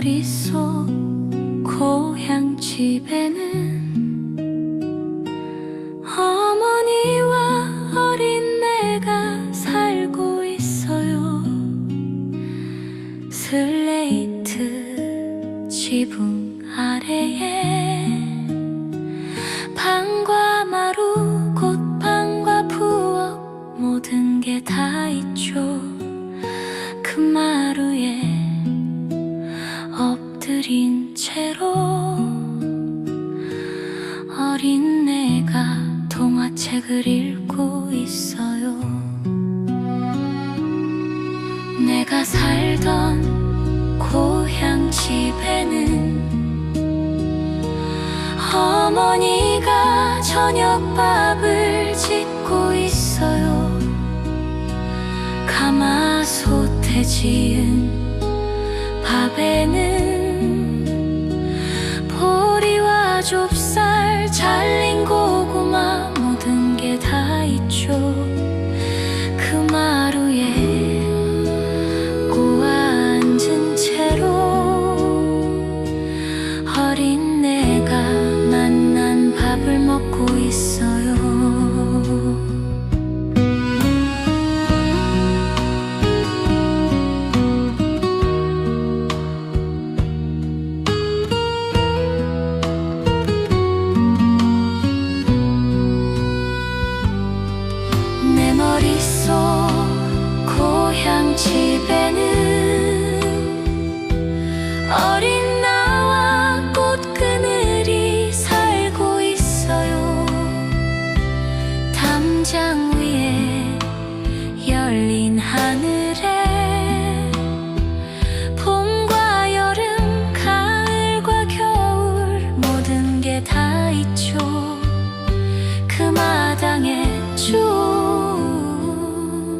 내 머릿속 고향 집에는 어머니와 어린 내가 살고 있어요. 슬레이트 지붕 아래에 방과 마루 꽃방과 부엌 모든 게 다 있죠. 그 마루에 엎드린 채로 어린 내가 동화책을 읽고 있어요. 내가 살던 고향 집에는 어머니가 저녁밥을 짓고 있어요. 가마솥에 지은 밥에는 좁쌀 잘린 고 담장 위에 열린 하늘에 봄과 여름 가을과 겨울 모든 게 다 있죠. 그 마당에 쭉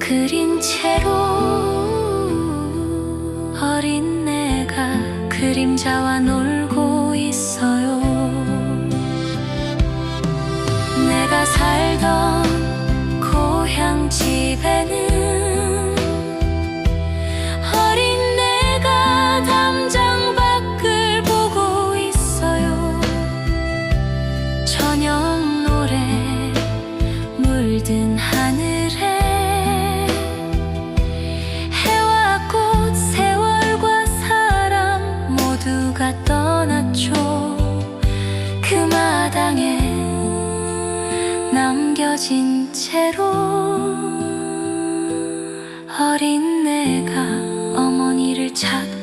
그린 채로 어린 내가 그림자와 놀고 있어요. 내가 살던 고향 집에는 어린 내가 담장 밖을 보고 있어요. 저녁 노래 물든 하늘에 해와 꽃 세월과 사람 모두가 떠났죠. 그 마당에 남겨진 채로 어린 내가 어머니를 찾고